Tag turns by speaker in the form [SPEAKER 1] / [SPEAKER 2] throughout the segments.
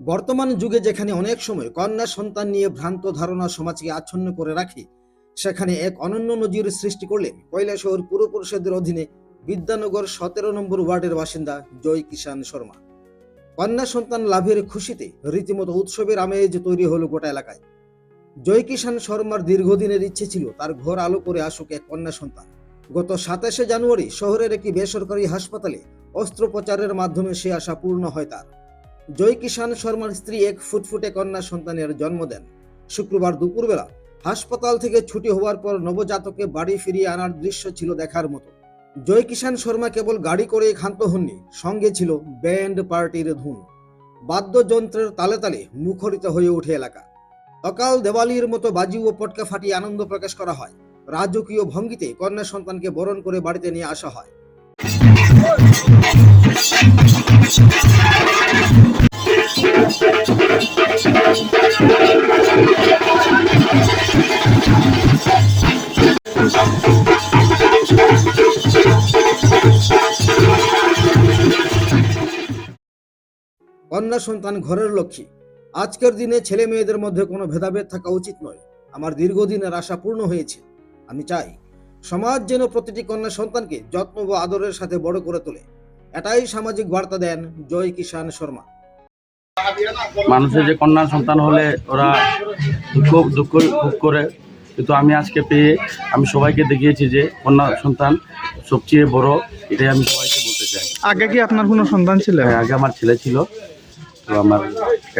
[SPEAKER 1] বর্তমান যুগে যেখানে অনেক সময় কন্যা সন্তান নিয়ে ভ্রান্ত ধারণা সমাজকে আচ্ছন্ন করে রাখে, সেখানে এক অনন্য নজির সৃষ্টি করলেন কৈলাসহর পুর পরিষদের অধীনে বিদ্যানগর সতেরো নম্বর ওয়ার্ডের বাসিন্দা জয় কিষান শর্মা। কন্যা সন্তান লাভের খুশিতে রীতিমতো উৎসবের আমেজ তৈরি হলো গোটা এলাকায়। জয় কিষান শর্মার দীর্ঘদিনের ইচ্ছে ছিল তার ঘর আলো করে আসুক এক কন্যা সন্তান। গত সাতাশে জানুয়ারি শহরের একটি বেসরকারি হাসপাতালে অস্ত্রোপচারের মাধ্যমে সে আশা পূর্ণ হয় তার। জয় কিষান শর্মার স্ত্রী এক ফুটফুটে কন্যা সন্তানের জন্ম দেন। শুক্রবার দুপুরবেলা হাসপাতাল থেকে ছুটি হওয়ার পর নবজাতকে বাড়ি ফিরিয়ে আনার দৃশ্য ছিল দেখার মতো। জয় কিষান শর্মা কেবল গাড়ি করে ক্ষান্ত হননি, সঙ্গে ছিল ব্যান্ড পার্টির ধুন। বাদ্যযন্ত্রের তালে তালে মুখরিত হয়ে ওঠে এলাকা। অকাল দেওয়ালির মতো বাজি ও পটকা ফাটিয়ে আনন্দ প্রকাশ করা হয়। রাজকীয় ভঙ্গিতে কন্যা সন্তানকে বরণ করে বাড়িতে নিয়ে আসা হয়। কন্যা সন্তান ঘরের লক্ষ্মী। আজকের দিনে ছেলে মেয়েদের মধ্যে কোনো ভেদাভেদ থাকা উচিত নয়। আমার দীর্ঘদিনের আশা পূর্ণ হয়েছে। আমি চাই সমাজ যেন প্রতিটি কন্যা সন্তানকে যত্ন ও আদরের সাথে বড় করে তোলে। এটাই সামাজিক বার্তা দেন জয় কিষান শর্মা।
[SPEAKER 2] মানুষের যে কন্যা সন্তান হলে ওরা দুঃখ দুঃখ করে কিন্তু আমি আজকে পেয়ে আমি সবাইকে দেখিয়েছি যে কন্যা সন্তান সবচেয়ে বড় এটাই আমি সবাইকে বলতে চাই।
[SPEAKER 3] আগে কি আপনার কোনো সন্তান ছিল?
[SPEAKER 2] হ্যাঁ, আগে আমার ছেলে ছিল তো আমার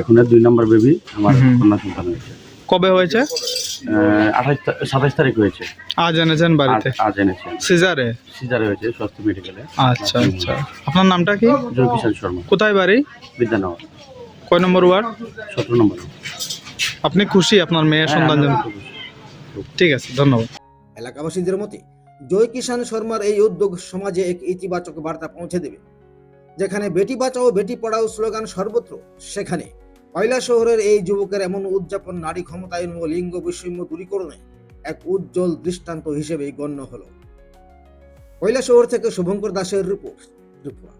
[SPEAKER 2] এখন দুই নম্বর বেবি আমার। কন্যা সন্তান হয়েছে।
[SPEAKER 3] কবে হয়েছে?
[SPEAKER 2] আঠাশ সাতাশ তারিখ হয়েছে।
[SPEAKER 3] আজ এনেছেন
[SPEAKER 2] আজ
[SPEAKER 3] বাড়িতে?
[SPEAKER 2] আজ এনেছে
[SPEAKER 3] সিজারে?
[SPEAKER 2] সিজারে হয়েছে স্বাস্থ্য মেডিকেলে
[SPEAKER 3] আচ্ছা আচ্ছা। আপনার নামটা কি?
[SPEAKER 2] জয় শর্মা।
[SPEAKER 3] কোথায় বাড়ি?
[SPEAKER 2] বিদ্যানগর।
[SPEAKER 3] কয় নম্বর ওয়ার্ড?
[SPEAKER 2] সতেরো নম্বর
[SPEAKER 3] আপনি খুশি আপনার মেয়ের
[SPEAKER 2] হ্যাঁ,
[SPEAKER 3] সন্তান জন্য ঠিক আছে, ধন্যবাদ।
[SPEAKER 1] এলাকাবাসীদের মতে, জয় কিষান শর্মার এই উদ্যোগ সমাজে এক ইতিবাচক বার্তা পৌঁছে দেবে। যেখানে বেটি বাঁচাও, বেটি পড়াও স্লোগান সর্বত্র, সেখানে কয়লা শহরের এই যুবকের এমন উদযাপন নারী ক্ষমতায়ন ও লিঙ্গ বৈষম্য দূরীকরণে এক উজ্জ্বল দৃষ্টান্ত হিসেবে গণ্য হল। কয়লা শহর থেকে শুভঙ্কর দাসের রিপোর্ট, ত্রিপুরা